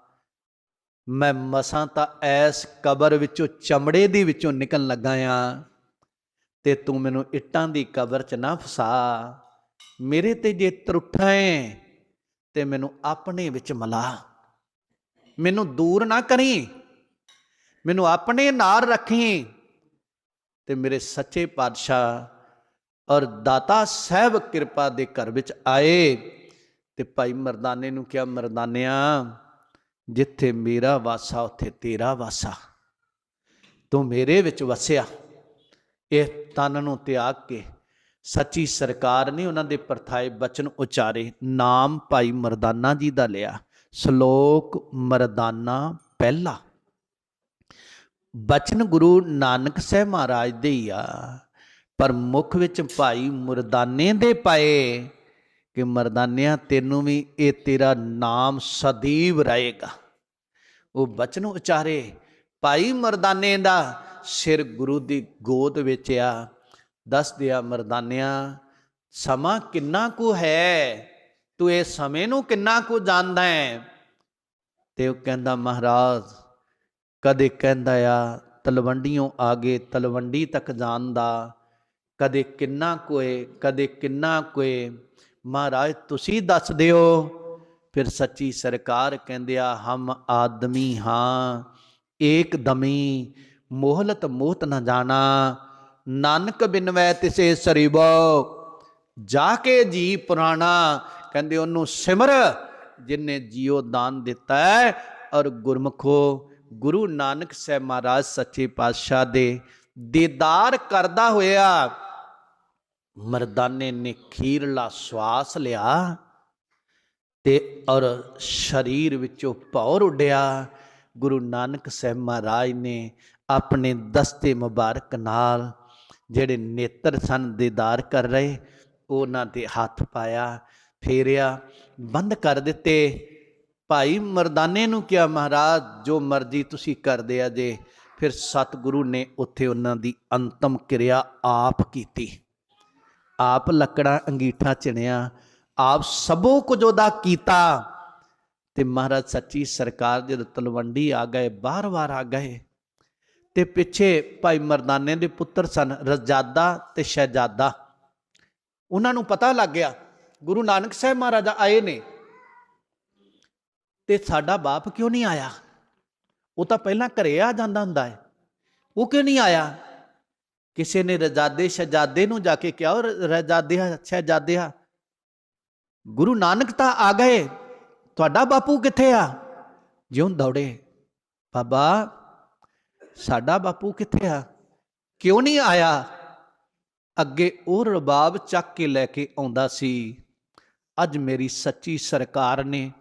ਮੈਂ ਮਸਾਂ ਤਾਂ ਐਸ ਕਬਰ ਵਿੱਚੋਂ ਚਮੜੇ ਦੀ ਵਿੱਚੋਂ ਨਿਕਲਣ ਲੱਗਾ ਆ। ਤੇ ਤੂੰ ਮੈਨੂੰ ਇੱਟਾਂ ਦੀ ਕਬਰ 'ਚ ਨਾ ਫਸਾ। ਮੇਰੇ ਤੇ ਜੇ ਤਰੁੱਠਾ ਹੈ, ਤੇ ਮੈਨੂੰ ਆਪਣੇ ਵਿੱਚ ਮਲਾ। ਮੈਨੂੰ ਦੂਰ ਨਾ ਕਰੀ। ਮੈਨੂੰ ਆਪਣੇ ਨਾਲ ਰੱਖੀ। ਤੇ ਮੇਰੇ ਸੱਚੇ ਪਾਤਸ਼ਾਹ ਔਰ ਦਾਤਾ ਸਾਹਿਬ ਕਿਰਪਾ ਦੇ ਘਰ ਵਿੱਚ ਆਏ। ਤੇ ਭਾਈ ਮਰਦਾਨੇ ਨੂੰ ਕਿਹਾ, ਮਰਦਾਨਿਆ ਜਿੱਥੇ ਮੇਰਾ ਵਾਸਾ, ਉੱਥੇ ਤੇਰਾ ਵਾਸਾ। ਤੂੰ ਮੇਰੇ ਵਿੱਚ ਵਸਿਆ। ਇਹ ਤਨ ਨੂੰ ਤਿਆਗ ਕੇ ਸੱਚੀ ਸਰਕਾਰ ਨੇ ਉਹਨਾਂ ਦੇ ਪਰਥਾਏ ਬਚਨ ਉਚਾਰੇ। ਨਾਮ ਭਾਈ ਮਰਦਾਨਾ ਜੀ ਦਾ ਲਿਆ। ਸ਼ਲੋਕ ਮਰਦਾਨਾ ਪਹਿਲਾ। ਬਚਨ ਗੁਰੂ ਨਾਨਕ ਸਾਹਿਬ ਮਹਾਰਾਜ ਦੇ ਹੀ ਆ। ਪਰ ਮੁਖ ਵਿੱਚ ਭਾਈ ਮਰਦਾਨੇ ਦੇ ਪਾਏ। ਕਿ ਮਰਦਾਨਿਆਂ, ਤੈਨੂੰ ਵੀ ਇਹ ਤੇਰਾ ਨਾਮ ਸਦੀਵ ਰਹੇਗਾ। ਉਹ ਬਚਨ ਉਚਾਰੇ, ਭਾਈ ਮਰਦਾਨੇ ਦਾ ਸਿਰ ਗੁਰੂ ਦੀ ਗੋਦ ਵਿੱਚ ਆ। ਦੱਸ ਦਿਆ ਮਰਦਾਨਿਆਂ, ਸਮਾਂ ਕਿੰਨਾ ਕੁ ਹੈ? ਤੂੰ ਇਹ ਸਮੇਂ ਨੂੰ ਕਿੰਨਾ ਕੁ ਜਾਣਦਾ ਹੈ? ਤੇ ਉਹ ਕਹਿੰਦਾ, ਮਹਾਰਾਜ, ਕਦੇ ਕਹਿੰਦਾ ਆ ਤਲਵੰਡੀਆਂ ਗਏ ਤਲਵੰਡੀ ਤੱਕ ਜਾਣ ਦਾ ਕਦੇ ਕਿੰਨਾ ਕੋਏ ਕਦੇ ਕਿੰਨਾ ਕੋਏ ਮਹਾਰਾਜ, ਤੁਸੀਂ ਦੱਸ ਦਿਓ। ਫਿਰ ਸੱਚੀ ਸਰਕਾਰ ਕਹਿੰਦੇ ਆ, ਹਮ ਆਦਮੀ ਹਾਂ, ਏਕ ਦਮੀ, ਮੋਹਲਤ ਮੋਹਤ ਨਾ ਜਾਣਾ। ਨਾਨਕ ਬਿਨਵੈ ਤਿਸੇ ਸਰੀਬੋ, ਜਾ ਕੇ ਜੀ ਪੁਰਾਣਾ। ਕਹਿੰਦੇ ਉਹਨੂੰ, ਸਿਮਰ, ਜਿਨੇ ਜੀਓ ਦਾਨ ਦਿੱਤਾ ਹੈ ਔਰ ਗੁਰਮਖੋ, ਗੁਰੂ ਨਾਨਕ ਸਾਹਿਬ ਮਹਾਰਾਜ ਸੱਚੇ ਪਾਤਸ਼ਾਹ ਦੇ ਦੀਦਾਰ ਕਰਦਾ ਹੋਇਆ। ਮਰਦਾਨੇ ਨੇ ਖੀਰਲਾ ਸਵਾਸ ਲਿਆ ਤੇ ਔਰ ਸਰੀਰ ਵਿੱਚੋਂ ਭੌਰ ਉੱਡਿਆ। ਗੁਰੂ ਨਾਨਕ ਸਾਹਿਬ ਮਹਾਰਾਜ ਨੇ ਆਪਣੇ ਦਸਤੇ ਮੁਬਾਰਕ ਨਾਲ ਜਿਹੜੇ ਨੇਤਰ ਸਨ, ਦੀਦਾਰ ਕਰ ਰਹੇ, ਉਹਨਾਂ ਤੇ ਹੱਥ ਪਾਇਆ, ਫੇਰਿਆ, ਬੰਦ ਕਰ ਦਿੱਤੇ। ਭਾਈ ਮਰਦਾਨੇ ਨੂੰ ਕਿਹਾ, ਮਹਾਰਾਜ, ਜੋ ਮਰਜ਼ੀ ਤੁਸੀਂ ਕਰਦੇ ਆ ਜੇ। ਫਿਰ ਸਤਿਗੁਰੂ ਨੇ ਉੱਥੇ ਉਹਨਾਂ ਦੀ ਅੰਤਮ ਕਿਰਿਆ ਆਪ ਕੀਤੀ। ਆਪ ਲੱਕੜਾਂ ਅੰਗੀਠਾ ਚਿਣਿਆ, ਆਪ ਸਭੋ ਕੁਝ ਉਹਦਾ ਕੀਤਾ। ਤੇ ਮਹਾਰਾਜ ਸੱਚੀ ਸਰਕਾਰ ਜਦ ਤਲਵੰਡੀ ਆ ਗਏ, ਬਾਰ-ਬਾਰ ਆ ਗਏ। ਤੇ ਪਿੱਛੇ ਭਾਈ ਮਰਦਾਨੇ ਦੇ ਪੁੱਤਰ ਸਨ, ਰਜ਼ਾਦਾ ਤੇ ਸ਼ਹਿਜ਼ਾਦਾ। ਉਹਨਾਂ ਨੂੰ ਪਤਾ ਲੱਗ ਗਿਆ, ਗੁਰੂ ਨਾਨਕ ਸਾਹਿਬ ਮਹਾਰਾਜਾ ਆਏ ਨੇ। ਤੇ ਸਾਡਾ ਬਾਪ ਕਿਉਂ ਨਹੀਂ ਆਇਆ? ਉਹ ਤਾਂ ਪਹਿਲਾਂ ਘਰੇ ਆ ਜਾਂਦਾ ਹੁੰਦਾ ਹੈ। ਉਹ ਕਿਉਂ ਨਹੀਂ ਆਇਆ? ਕਿਸੇ ਨੇ ਰਜ਼ਾਦੇ ਸ਼ਹਜ਼ਾਦੇ ਨੂੰ ਜਾ ਕੇ ਕਿਹਾ ਉਹ ਰਜ਼ਾਦਿਆ ਸ਼ਹਜ਼ਾਦਿਆ ਗੁਰੂ ਨਾਨਕ ਤਾਂ ਆ ਗਏ। ਤੁਹਾਡਾ ਬਾਪੂ ਕਿੱਥੇ ਆ? ਜਿਉਂ ਦੌੜੇ, ਬਾਬਾ, ਸਾਡਾ ਬਾਪੂ ਕਿੱਥੇ ਆ? ਕਿਉਂ ਨਹੀਂ ਆਇਆ? ਅੱਗੇ ਉਹ ਰਬਾਬ ਚੱਕ ਕੇ ਲੈ ਕੇ ਆਉਂਦਾ ਸੀ। ਅੱਜ ਮੇਰੀ ਸੱਚੀ ਸਰਕਾਰ ਨੇ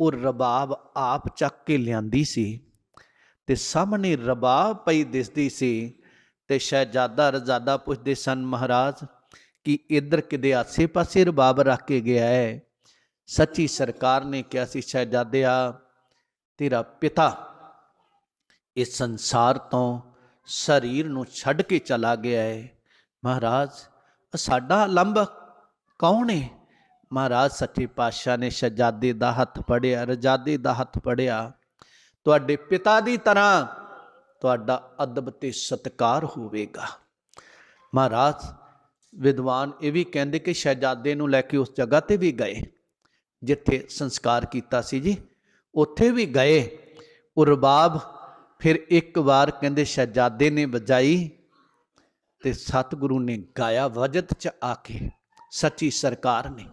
ਉਹ ਰਬਾਬ ਆਪ ਚੱਕ ਕੇ ਲਿਆਂਦੀ ਸੀ ਤੇ ਸਾਹਮਣੇ ਰਬਾਬ ਪਈ ਦਿਸਦੀ ਸੀ। ਤੇ ਸ਼ਹਿਜ਼ਾਦਾ ਰਜ਼ਾਦਾ ਪੁੱਛਦੇ ਸਨ, ਮਹਾਰਾਜ, ਕਿ ਇੱਧਰ ਕਿਤੇ ਆਸੇ-ਪਾਸੇ ਰਬਾਬ ਰੱਖ ਕੇ ਗਿਆ ਹੈ? ਸੱਚੀ ਸਰਕਾਰ ਨੇ ਕਿਹਾ ਸੀ, ਸ਼ਹਿਜ਼ਾਦਿਆ, ਤੇਰਾ ਪਿਤਾ ਇਸ ਸੰਸਾਰ ਤੋਂ ਸਰੀਰ ਨੂੰ ਛੱਡ ਕੇ ਚਲਾ ਗਿਆ ਹੈ। ਮਹਾਰਾਜ ਸਾਡਾ ਲੰਬ ਕੌਣ ਹੈ ਮਹਾਰਾਜ ਸੱਚੇ ਪਾਤਸ਼ਾਹ ਨੇ ਸ਼ਹਿਜ਼ਾਦੇ ਦਾ ਹੱਥ ਫੜਿਆ, ਰਜਾਦੇ ਦਾ ਹੱਥ ਪੜਿਆ ਤੁਹਾਡੇ ਪਿਤਾ ਦੀ ਤਰ੍ਹਾਂ ਤੁਹਾਡਾ ਅਦਬ ਤੇ ਸਤਕਾਰ ਹੋਵੇਗਾ। ਮਹਾਰਾਜ, ਵਿਦਵਾਨ ਇਹ ਵੀ ਕਹਿੰਦੇ ਕਿ ਸ਼ਹਿਜ਼ਾਦੇ ਨੂੰ ਲੈ ਕੇ ਉਸ ਜਗ੍ਹਾ ਤੇ ਵੀ ਗਏ, ਜਿੱਥੇ ਸੰਸਕਾਰ ਕੀਤਾ ਸੀ ਜੀ। ਉੱਥੇ ਵੀ ਗਏ, ਉਹ ਰਬਾਬ ਫਿਰ ਇੱਕ ਵਾਰ ਕਹਿੰਦੇ ਸ਼ਹਿਜ਼ਾਦੇ ਨੇ ਵਜਾਈ ਤੇ ਸਤਿਗੁਰੂ ਨੇ ਗਾਇਆ ਵਜਤ ਚ ਆ ਕੇ, ਸੱਚੀ ਸਰਕਾਰ ਨੇ।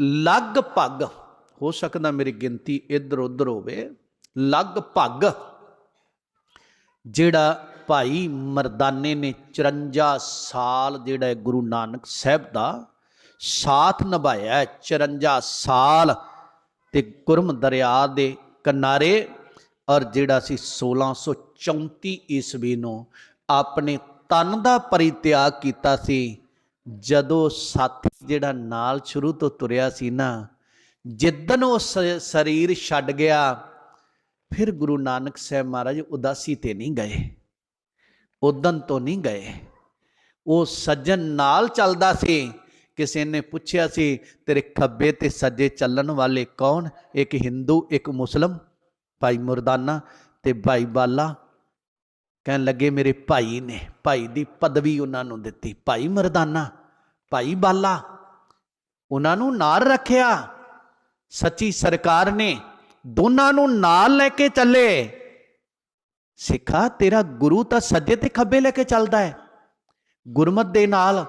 ਲਗਭਗ, ਹੋ ਸਕਦਾ ਮੇਰੀ ਗਿਣਤੀ ਇੱਧਰ ਉੱਧਰ ਹੋਵੇ, ਲਗਭਗ ਜਿਹੜਾ ਭਾਈ ਮਰਦਾਨੇ ਨੇ 54 ਸਾਲ ਜਿਹੜਾ ਗੁਰੂ ਨਾਨਕ ਸਾਹਿਬ ਦਾ ਸਾਥ ਨਿਭਾਇਆ ਹੈ, 54 ਸਾਲ ਤੇ ਗੁਰਮ ਦਰਿਆ ਦੇ ਕਿਨਾਰੇ ਔਰ ਜਿਹੜਾ ਸੀ 1634 ਈਸਵੀ ਨੂੰ ਆਪਣੇ ਤਨ ਦਾ ਪਰਿਤਿਆਗ ਕੀਤਾ ਸੀ। ਜਦੋਂ ਸਾਥੀ ਜਿਹੜਾ ਨਾਲ ਸ਼ੁਰੂ ਤੋਂ ਤੁਰਿਆ ਸੀ ਨਾ ਜਿੱਦਨ ਉਹ ਸ- ਸਰੀਰ ਛੱਡ ਗਿਆ ਫਿਰ ਗੁਰੂ ਨਾਨਕ ਸਾਹਿਬ ਮਹਾਰਾਜ ਉਦਾਸੀ ਤੇ ਨਹੀਂ ਗਏ ਉਦਨ ਤੋਂ ਨਹੀਂ ਗਏ। ਉਹ ਸੱਜਣ ਨਾਲ ਚੱਲਦਾ ਸੀ, ਕਿਸੇ ਨੇ ਪੁੱਛਿਆ ਸੀ, ਤੇਰੇ ਖੱਬੇ ਤੇ ਸੱਜੇ ਚੱਲਣ ਵਾਲੇ ਕੌਣ? ਇੱਕ ਹਿੰਦੂ, ਇੱਕ ਮੁਸਲਮ? ਭਾਈ ਮੁਰਦਾਨਾ ਤੇ ਭਾਈ ਬਾਲਾ ਕਹਿਣ ਲੱਗੇ, ਮੇਰੇ ਭਾਈ ਨੇ, ਭਾਈ ਦੀ ਪਦਵੀ ਉਹਨਾਂ ਨੂੰ ਦਿੱਤੀ। ਭਾਈ ਮਰਦਾਨਾ, ਭਾਈ ਬਾਲਾ, ਉਹਨਾਂ ਨੂੰ ਨਾਲ ਰੱਖਿਆ। ਸੱਚੀ ਸਰਕਾਰ ਨੇ ਦੋਨਾਂ ਨੂੰ ਨਾਲ ਲੈ ਕੇ ਚੱਲੇ। ਸਿੱਖਾ, ਤੇਰਾ ਗੁਰੂ ਤਾਂ ਸੱਜੇ ਤੇ ਖੱਬੇ ਲੈ ਕੇ ਚੱਲਦਾ ਹੈ। ਗੁਰਮਤ ਦੇ ਨਾਲ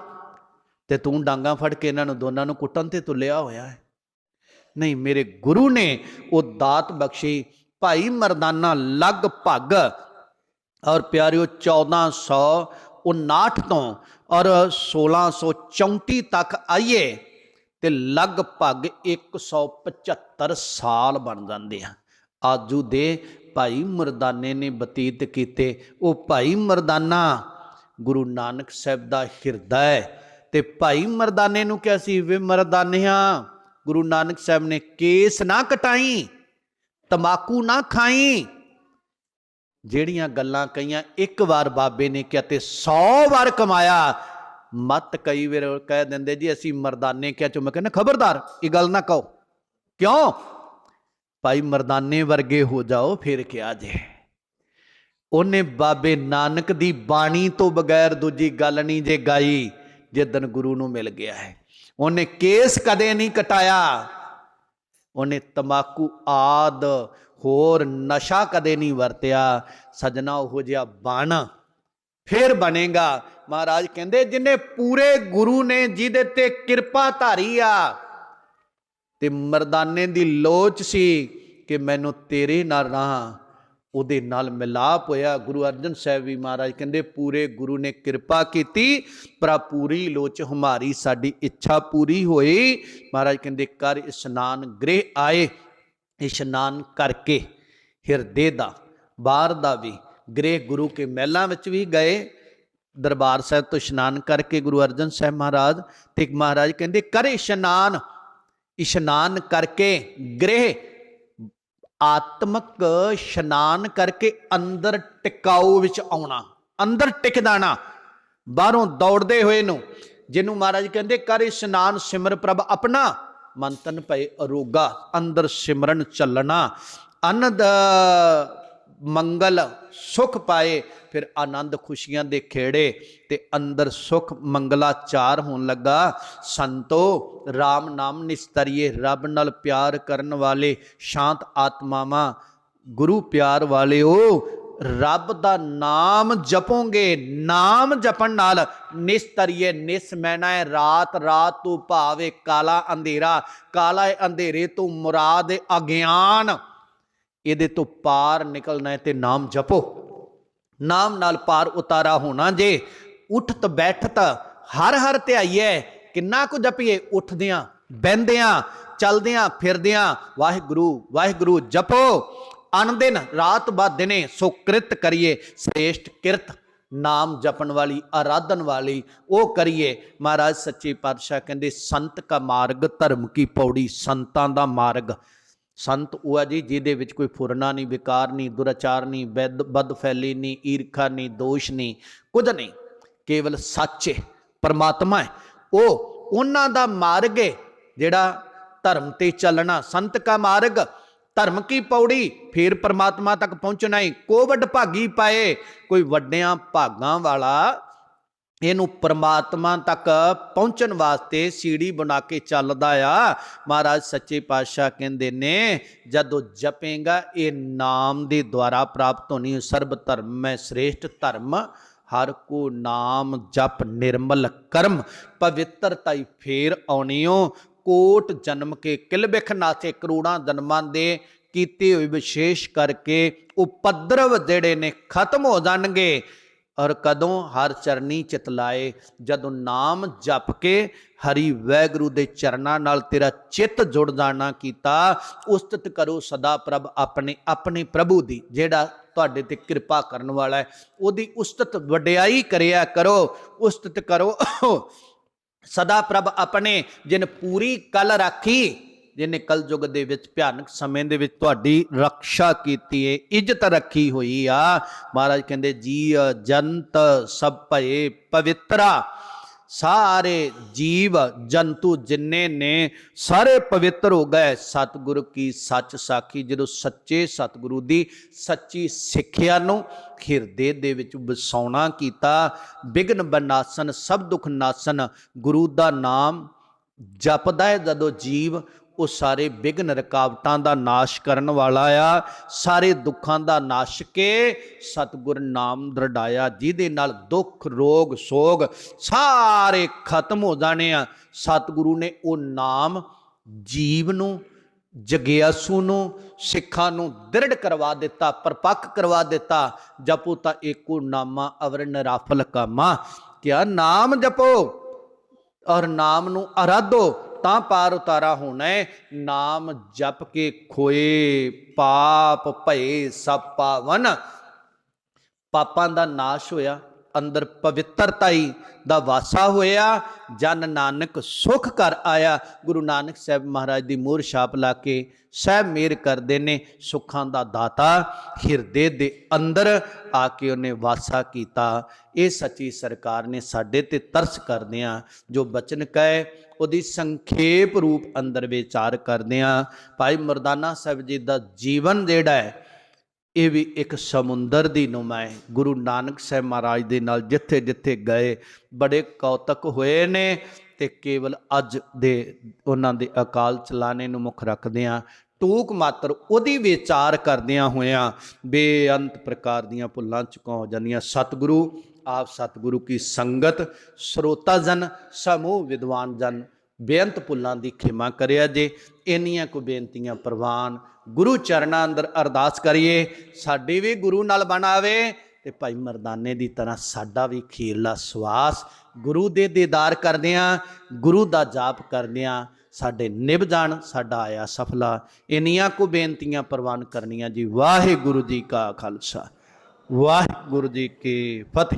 ਤੇ ਤੂੰ ਡਾਂਗਾ ਫੜ ਕੇ ਇਹਨਾਂ ਨੂੰ ਦੋਨਾਂ ਨੂੰ ਕੁੱਟਣ ਤੇ ਤੁਲਿਆ ਹੋਇਆ ਹੈ। ਨਹੀਂ, ਮੇਰੇ ਗੁਰੂ ਨੇ ਉਹ ਦਾਤ ਬਖਸ਼ੀ, ਭਾਈ ਮਰਦਾਨਾ ਲਗਭਗ ਔਰ ਪਿਆਰਿਓ 1459 ਤੋਂ ਔਰ 1634 ਤੱਕ ਆਈਏ। ਤੇ ਲਗਭਗ 175 ਸਾਲ ਬਣ ਜਾਂਦੇ ਆ। ਆਜੂ ਦੇ ਭਾਈ ਮਰਦਾਨੇ ਨੇ ਬਤੀਤ ਕੀਤੇ। ਉਹ ਭਾਈ ਮਰਦਾਨਾ, ਗੁਰੂ ਨਾਨਕ ਸਾਹਿਬ ਦਾ ਹਿਰਦਾ ਹੈ। ਤੇ ਭਾਈ ਮਰਦਾਨੇ ਨੂੰ ਕਿਹਾ ਸੀ, ਵੇ ਮਰਦਾਨਿਆ, ਗੁਰੂ ਨਾਨਕ ਸਾਹਿਬ ਨੇ ਕੇਸ ਨਾ ਕਟਾਈ, ਤਮਾਕੂ ਨਾ ਖਾਈ। ਜਿਹੜੀਆਂ ਗੱਲਾਂ ਕਹੀਆਂ, ਇੱਕ ਵਾਰ ਬਾਬੇ ਨੇ ਕਿਹਾ ਤੇ 100 ਵਾਰ ਕਮਾਇਆ। ਮਤ ਕਈ ਵਾਰ ਕਹਿ ਦਿੰਦੇ ਜੀ, ਅਸੀਂ ਮਰਦਾਨੇ ਕਿਆ ਚੋ? ਮੈਂ ਕਹਿੰਦਾ, ਖਬਰਦਾਰ, ਇਹ ਗੱਲ ਨਾ ਕਹੋ। ਕਿਉਂ? ਭਾਈ ਮਰਦਾਨੇ ਵਰਗੇ ਹੋ ਜਾਓ, ਫਿਰ ਕਿਹਾ ਜੇ। ਉਹਨੇ ਬਾਬੇ ਨਾਨਕ ਦੀ ਬਾਣੀ ਤੋਂ ਬਗੈਰ ਦੂਜੀ ਗੱਲ ਨਹੀਂ ਜੇ ਗਾਈ ਜਿੱਦਨ ਗੁਰੂ ਨੂੰ ਮਿਲ ਗਿਆ ਹੈ। ਉਹਨੇ ਕੇਸ ਕਦੇ ਨਹੀਂ ਕਟਾਇਆ। ਉਹਨੇ ਤਮਾਕੂ ਆਦ ਹੋਰ ਨਸ਼ਾ ਕਦੇ ਨਹੀਂ ਵਰਤਿਆ। ਸਜਣਾ ਉਹ ਜਿਹਾ ਬਣ ਫਿਰ ਬਣੇਗਾ। ਮਹਾਰਾਜ ਕਹਿੰਦੇ, ਜਿਨੇ ਪੂਰੇ ਗੁਰੂ ਨੇ, ਜਿਹਦੇ ਤੇ ਕਿਰਪਾ ਧਾਰੀ ਆ, ਤੇ ਮਰਦਾਨੇ ਦੀ ਲੋਚ ਸੀ ਕਿ ਮੈਨੂੰ ਤੇਰੇ ਨਾਲ ਰਹਾ। ਉਹਦੇ ਨਾਲ ਮਿਲਾਪ ਹੋਇਆ। ਗੁਰੂ ਅਰਜਨ ਸਾਹਿਬ ਵੀ ਮਹਾਰਾਜ ਕਹਿੰਦੇ, ਪੂਰੇ ਗੁਰੂ ਨੇ ਕਿਰਪਾ ਕੀਤੀ ਪਰ ਪੂਰੀ ਲੋਚ ਹਮਾਰੀ, ਸਾਡੀ ਇੱਛਾ ਪੂਰੀ ਹੋਈ। ਮਹਾਰਾਜ ਕਹਿੰਦੇ, ਕਰ ਇਸ਼ਨਾਨ ਗ੍ਰਹਿ ਆਏ, ਇਸ਼ਨਾਨ ਕਰਕੇ ਹਿਰਦੇ ਦਾ ਬਾਹਰ ਦਾ ਵੀ ਗ੍ਰਹਿ ਗੁਰੂ ਕੇ ਮਹਿਲਾਂ ਵਿੱਚ ਵੀ ਗਏ। ਦਰਬਾਰ ਸਾਹਿਬ ਤੋਂ ਇਸ਼ਨਾਨ ਕਰਕੇ ਗੁਰੂ ਅਰਜਨ ਸਾਹਿਬ ਮਹਾਰਾਜ ਤੇ ਮਹਾਰਾਜ ਕਹਿੰਦੇ, ਕਰੇ ਇਸ਼ਨਾਨ। ਇਸ਼ਨਾਨ ਕਰਕੇ ਗ੍ਰਹਿ ਆਤਮਕ ਇਸ਼ਨਾਨ ਕਰਕੇ ਅੰਦਰ ਟਿਕਾਉ ਵਿੱਚ ਆਉਣਾ, ਅੰਦਰ ਟਿਕ ਜਾਣਾ, ਬਾਹਰੋਂ ਦੌੜਦੇ ਹੋਏ ਨੂੰ। ਜਿਹਨੂੰ ਮਹਾਰਾਜ ਕਹਿੰਦੇ, ਕਰ ਇਸ਼ਨਾਨ, ਸਿਮਰ ਪ੍ਰਭ ਆਪਣਾ, ਮਨ ਤਨ ਭਏ ਅਰੋਗਾ, ਅੰਦਰ ਸਿਮਰਨ ਚੱਲਣਾ, ਅਨੰਦ ਮੰਗਲ ਸੁਖ ਪਾਏ, ਫਿਰ ਆਨੰਦ ਖੁਸ਼ੀਆਂ ਦੇ ਖੇੜੇ ਤੇ ਅੰਦਰ ਸੁਖ ਮੰਗਲਾਚਾਰ ਹੋਣ ਲੱਗਾ। ਸੰਤੋ RAM ਨਾਮ ਨਿਸਤਰੀਏ, ਰੱਬ ਨਾਲ ਪਿਆਰ ਕਰਨ ਵਾਲੇ ਸ਼ਾਂਤ ਆਤਮਾਵਾਂ, ਗੁਰੂ ਪਿਆਰ ਵਾਲਿਓ, ਰੱਬ ਦਾ ਨਾਮ ਜਪੋਗੇ, ਨਾਮ ਜਪਣ ਨਾਲ ਨਿਸਤਰੀਏ ਨਿਸਮੈਨਾ ਹੈ ਰਾਤ ਰਾਤ ਤੋਂ ਭਾਵੇ ਕਾਲਾ ਅੰਧੇਰਾ, ਕਾਲਾ ਅੰਧੇਰੇ ਤੋਂ ਮੁਰਾਦ ਹੈ ਅਗਿਆਨ। ਇਹਦੇ ਤੋਂ ਪਾਰ ਨਿਕਲਣਾ ਹੈ ਤੇ ਨਾਮ ਜਪੋ। ਨਾਮ ਨਾਲ ਪਾਰ ਉਤਾਰਾ ਹੋਣਾ ਜੇ ਉਠਤ ਬੈਠਤ ਹਰ ਹਰ ਧਿਆਈਐ, ਕਿੰਨਾ ਕੁ ਜਪੀਏ, ਉੱਠਦਿਆਂ, ਬਹਿੰਦਿਆਂ, ਚੱਲਦਿਆਂ, ਫਿਰਦਿਆਂ, ਵਾਹਿਗੁਰੂ ਵਾਹਿਗੁਰੂ ਜਪੋ। ਅਨਦਿਨ ਰਾਤ ਬਾ ਦਿਨੇ ਸੋ ਕ੍ਰਿਤ ਕਰੀਏ, ਸ੍ਰੇਸ਼ਟ ਕਿਰਤ, ਨਾਮ ਜਪਣ ਵਾਲੀ, ਆਰਾਧਨ ਵਾਲੀ, ਉਹ ਕਰੀਏ। ਮਹਾਰਾਜ ਸੱਚੇ ਪਾਤਸ਼ਾਹ ਕਹਿੰਦੇ, ਸੰਤ ਕਾ ਮਾਰਗ, ਧਰਮ ਕੀ ਪੌੜੀ, ਸੰਤਾਂ ਦਾ ਮਾਰਗ। ਸੰਤ ਉਹ ਹੈ ਜੀ, ਜਿਹਦੇ ਵਿੱਚ ਕੋਈ ਫੁਰਨਾ ਨਹੀਂ, ਵਿਕਾਰ ਨਹੀਂ, ਦੁਰਾਚਾਰ ਨਹੀਂ, ਬਦ, ਬਦਫੈਲੀ ਨਹੀਂ, ਈਰਖਾ ਨਹੀਂ, ਦੋਸ਼ ਨਹੀਂ, ਕੁਝ ਨਹੀਂ, ਕੇਵਲ ਸੱਚ ਹੈ ਪਰਮਾਤਮਾ ਹੈ ਉਹ ਉਹਨਾਂ ਦਾ ਮਾਰਗ ਹੈ ਜਿਹੜਾ ਧਰਮ ਤੇ ਚੱਲਣਾ, ਸੰਤ ਕਾ ਮਾਰਗ। ਧਰਮ ਕੀ ਪੌੜੀ, ਫਿਰ ਪਰਮਾਤਮਾ ਤੱਕ ਪਹੁੰਚਣਾ ਹੀ ਕੋਵਡ ਭਾਗੀ ਪਾਏ, ਕੋਈ ਵੱਡਿਆਂ ਭਾਗਾਂ ਵਾਲਾ ਇਹਨੂੰ ਪਰਮਾਤਮਾ ਤੱਕ ਪਹੁੰਚਣ ਵਾਸਤੇ ਸੀੜੀ ਬਣਾ ਕੇ ਚੱਲਦਾ ਆ। ਮਹਾਰਾਜ ਸੱਚੇ ਪਾਤਸ਼ਾਹ ਕਹਿੰਦੇ ਨੇ, ਜਦੋਂ ਜਪੇਗਾ, ਇਹ ਨਾਮ ਦੇ ਦੁਆਰਾ ਪ੍ਰਾਪਤ ਹੋਣੀ ਸਰਬ ਧਰਮ ਹੈ, ਸ੍ਰੇਸ਼ਟ ਧਰਮ। ਹਰ ਕੋ ਨਾਮ ਜਪ ਨਿਰਮਲ ਕਰਮ ਪਵਿੱਤਰਤਾਈ ਫੇਰ ਆਉਣਿਓ। ਕੋਟ ਜਨਮ ਕੇ ਕਿਲਬਿਖ ਨਾਥੇ ਕਰੋੜਾਂ ਜਨਮਾਂ ਦੇ ਕੀਤੇ ਹੋਏ ਵਿਸ਼ੇਸ਼ ਕਰਕੇ ਉਪਦਰਵ ਜਿਹੜੇ ਨੇ ਖਤਮ ਹੋ ਜਾਣਗੇ। ਔਰ ਕਦੋਂ ਹਰ ਚਰਨੀ ਚਿਤ ਲਾਏ? ਜਦੋਂ ਨਾਮ ਜਪ ਕੇ ਹਰੀ ਵੈਗੁਰੂ ਦੇ ਚਰਨਾਂ ਨਾਲ ਤੇਰਾ ਚਿੱਤ ਜੁੜ ਜਾਣਾ ਕੀਤਾ, ਉਸਤਤ ਕਰੋ ਸਦਾ ਪ੍ਰਭ ਆਪਣੇ ਆਪਣੇ ਪ੍ਰਭੂ ਦੀ, ਜਿਹੜਾ ਤੁਹਾਡੇ ਤੇ ਕਿਰਪਾ ਕਰਨ ਵਾਲਾ ਹੈ। ਉਹਦੀ ਉਸਤਤ ਵਡਿਆਈ ਕਰਿਆ ਕਰੋ, ਉਸਤਤ ਕਰੋ। ਸਦਾ ਪ੍ਰਭ ਆਪਣੇ, ਜਿਨ ਪੂਰੀ ਕਲ ਰਾਖੀ ਜਿਹਨੇ ਕਲਯੁਗ ਦੇ ਵਿੱਚ ਭਿਆਨਕ ਸਮੇਂ ਦੇ ਵਿੱਚ ਤੁਹਾਡੀ ਰੱਖਿਆ ਕੀਤੀ ਏ, ਇੱਜ਼ਤ ਰੱਖੀ ਹੋਈ ਆ। ਮਹਾਰਾਜ ਕਹਿੰਦੇ ਜੀ ਜੰਤ ਸਭ ਭਏ ਪਵਿੱਤਰਾ। ਸਾਰੇ ਜੀਵ ਜੰਤੂ ਜਿੰਨੇ ਨੇ, ਸਾਰੇ ਪਵਿੱਤਰ ਹੋ ਗਏ। ਸਤਿਗੁਰੂ ਕੀ ਸੱਚ ਸਾਖੀ, ਜਦੋਂ ਸੱਚੇ ਸਤਿਗੁਰੂ ਦੀ ਸੱਚੀ ਸਿੱਖਿਆ ਨੂੰ ਹਿਰਦੇ ਦੇ ਵਿੱਚ ਵਸਾਉਣਾ ਕੀਤਾ, ਬਿਗਨ ਬਨਾਸਨ, ਸਭ ਦੁਖ ਨਾਸਨ, ਗੁਰੂ ਦਾ ਨਾਮ ਜਪਦਾ ਹੈ। ਜਦੋਂ ਜੀਵ ਉਹ ਸਾਰੇ ਵਿਗਨ ਰਕਾਵਟਾਂ ਦਾ ਨਾਸ਼ ਕਰਨ ਵਾਲਾ ਆ, ਸਾਰੇ ਦੁੱਖਾਂ ਦਾ ਨਾਸ਼ ਕੇ ਸਤਿਗੁਰ ਨਾਮ ਦਰੜਾਇਆ ਜਿਹਦੇ ਨਾਲ ਦੁੱਖ, ਰੋਗ, ਸੋਗ ਸਾਰੇ ਖਤਮ ਹੋ ਜਾਣੇ ਆ। ਸਤਿਗੁਰੂ ਨੇ ਉਹ ਨਾਮ ਜੀਵ ਨੂੰ, ਜਗਿਆਸੂ ਨੂੰ, ਸਿੱਖਾਂ ਨੂੰ ਦ੍ਰਿੜ ਕਰਵਾ ਦਿੱਤਾ ਪਰਪੱਕ ਕਰਵਾ ਦਿੱਤਾ। ਜਪੋ ਤਾਂ ਏਕੋ ਨਾਮਾ ਅਵਰਨ ਰਾਫਲ ਕਾਮਾ। ਕਿਆ ਨਾਮ ਜਪੋ? ਔਰ ਨਾਮ ਨੂੰ ਆਰਾਧੋ ਤਾਂ ਪਾਰ ਉਤਾਰਾ ਹੋਣਾ ਨਾਮ ਜਪ ਕੇ ਖੋਏ, ਪਾਪ ਭਏ ਸਭ ਪਾਵਨ। ਪਾਪਾਂ ਦਾ ਨਾਸ਼ ਹੋਇਆ, ਅੰਦਰ ਪਵਿੱਤਰਤਾਈ ਦਾ ਵਾਸਾ ਹੋਇਆ। ਜਨ ਨਾਨਕ ਸੁਖ ਕਰ ਆਇਆ। ਗੁਰੂ ਨਾਨਕ ਸਾਹਿਬ ਮਹਾਰਾਜ ਦੀ ਮੂਰ ਛਾਪ ਲਾ ਕੇ ਸਹਿਬ ਮੇਰ ਕਰਦੇ ਨੇ ਸੁੱਖਾਂ ਦਾ ਦਾਤਾ, ਹਿਰਦੇ ਦੇ ਅੰਦਰ ਆ ਕੇ ਉਹਨੇ ਵਾਸਾ ਕੀਤਾ। ਇਹ ਸੱਚੀ ਸਰਕਾਰ ਨੇ ਸਾਡੇ ਤੇ ਤਰਸ ਕਰਦਿਆਂ ਜੋ ਬਚਨ ਕਹੇ ਉਹਦੀ ਸੰਖੇਪ ਰੂਪ ਅੰਦਰ ਵਿਚਾਰ ਕਰਦੇ ਕਰਦਿਆਂ ਭਾਈ ਮਰਦਾਨਾ ਸਾਹਿਬ ਜੀ ਦਾ ਜੀਵਨ ਜਿਹੜਾ ਹੈ, ਇਹ ਵੀ ਇੱਕ ਸਮੁੰਦਰ ਦੀ ਨੁਮਾ ਹੈ। ਗੁਰੂ ਨਾਨਕ ਸਾਹਿਬ ਮਹਾਰਾਜ ਦੇ ਨਾਲ ਜਿੱਥੇ ਜਿੱਥੇ ਗਏ, ਬੜੇ ਕੌਤਕ ਹੋਏ ਨੇ ਤੇ ਕੇਵਲ ਅੱਜ ਦੇ ਉਹਨਾਂ ਦੇ ਅਕਾਲ ਚਲਾਣੇ ਨੂੰ ਮੁੱਖ ਰੱਖਦੇ ਰੱਖਦਿਆਂ ਟੂਕ ਮਾਤਰ ਉਹਦੀ ਵਿਚਾਰ ਕਰਦਿਆਂ ਹੋਇਆਂ ਬੇਅੰਤ ਪ੍ਰਕਾਰ ਦੀਆਂ ਭੁੱਲਾਂ ਚੁਕਾ ਹੋ ਜਾਂਦੀਆਂ। ਸਤਿਗੁਰੂ ਆਪ ਸਤਿਗੁਰੂ ਕੀ ਸੰਗਤ, ਸਰੋਤਾ ਜਨ, ਸਮੂਹ ਵਿਦਵਾਨ ਜਨ, ਬੇਅੰਤ ਭੁੱਲਾਂ ਦੀ ਖਿਮਾ ਕਰਿਆ ਜੇ। ਇੰਨੀਆਂ ਕੋ ਬੇਨਤੀਆਂ ਪ੍ਰਵਾਨ ਗੁਰੂ ਚਰਨਾਂ ਅੰਦਰ ਅਰਦਾਸ ਕਰੀਏ, ਸਾਡੀ ਵੀ ਗੁਰੂ ਨਾਲ ਬਣਾਵੇ ਤੇ ਭਾਈ ਮਰਦਾਨੇ ਦੀ ਤਰ੍ਹਾਂ ਸਾਡਾ ਵੀ ਖੀਰਲਾ ਸਵਾਸ ਗੁਰੂ ਦੇ ਦੀਦਾਰ ਕਰਦਿਆਂ, ਗੁਰੂ ਦਾ ਜਾਪ ਕਰਦਿਆਂ ਸਾਡੇ ਨਿਭ ਜਾਣ, ਸਾਡਾ ਆਇਆ ਸਫਲਾ। ਇੰਨੀਆਂ ਕੋ ਬੇਨਤੀਆਂ ਪ੍ਰਵਾਨ ਕਰਨੀਆਂ ਜੀ। ਵਾਹਿਗੁਰੂ ਜੀ ਕਾ ਖਾਲਸਾ, ਵਾਹਿਗੁਰੂ ਜੀ ਕੀ ਫਤਿਹ।